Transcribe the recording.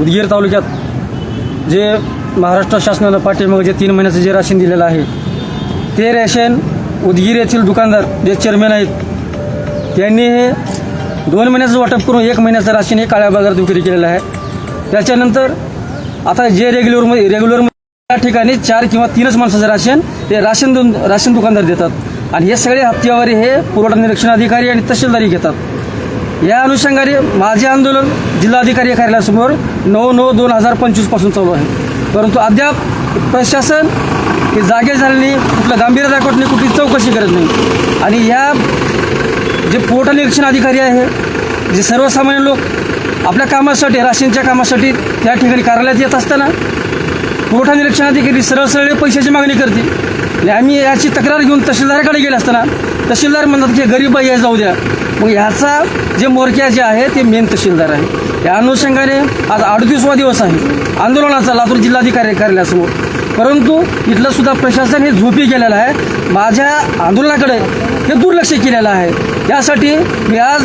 उदगीर तालुक्यात जे महाराष्ट्र शासनानं पाठीमागे जे तीन महिन्याचं जे राशन दिलेलं आहे ते रेशन उदगीर येथील दुकानदार जे चेअरमॅन आहेत त्यांनी हे दोन महिन्याचं वाटप करून एक महिन्याचं राशन हे काळ्या बाजारात विक्री केलेलं आहे. त्याच्यानंतर आता जे रेग्युलरमध्ये रेग्युलर त्या ठिकाणी चार किंवा तीनच माणसाचं राशन ते राशन दोन राशन दुकानदार देतात. आणि हे सगळे हप्त्यावारी हे पुरवठा निरीक्षण अधिकारी आणि तहसीलदारी घेतात. या अनुषंगाने माझे आंदोलन जिल्हाधिकारी कार्यालयासमोर नऊ नऊ दोन हजार पंचवीसपासून चालू आहे. परंतु अद्याप प्रशासन हे जागे झाले नाही कुठलं गांभीर्य दाखवत नाही कुठली चौकशी करत नाही. आणि या जे पुरवठा निरीक्षण अधिकारी आहे जे सर्वसामान्य लोक आपल्या कामासाठी राशींच्या कामासाठी त्या ठिकाणी कार्यालयात येत असताना पुरवठा निरीक्षण अधिकारी सरळ सरळ पैशाची मागणी करतील. आणि आम्ही याची तक्रार घेऊन तहसीलदाराकडे गेले असताना तहसीलदार म्हणतात की गरीब बाई आहे जाऊ द्या. मग ह्याचा जे मोरक्या जे आहे ते मेन तहसीलदार आहे. या अनुषंगाने आज अडतीसवा दिवस आहे. आंदोलनाचा लातूर जिल्हाधिकारी कार्यालयासमोर. परंतु इथलं सुद्धा प्रशासन हे झोपी गेलेलं आहे. माझ्या आंदोलनाकडे हे दुर्लक्ष केलेलं आहे. यासाठी मी आज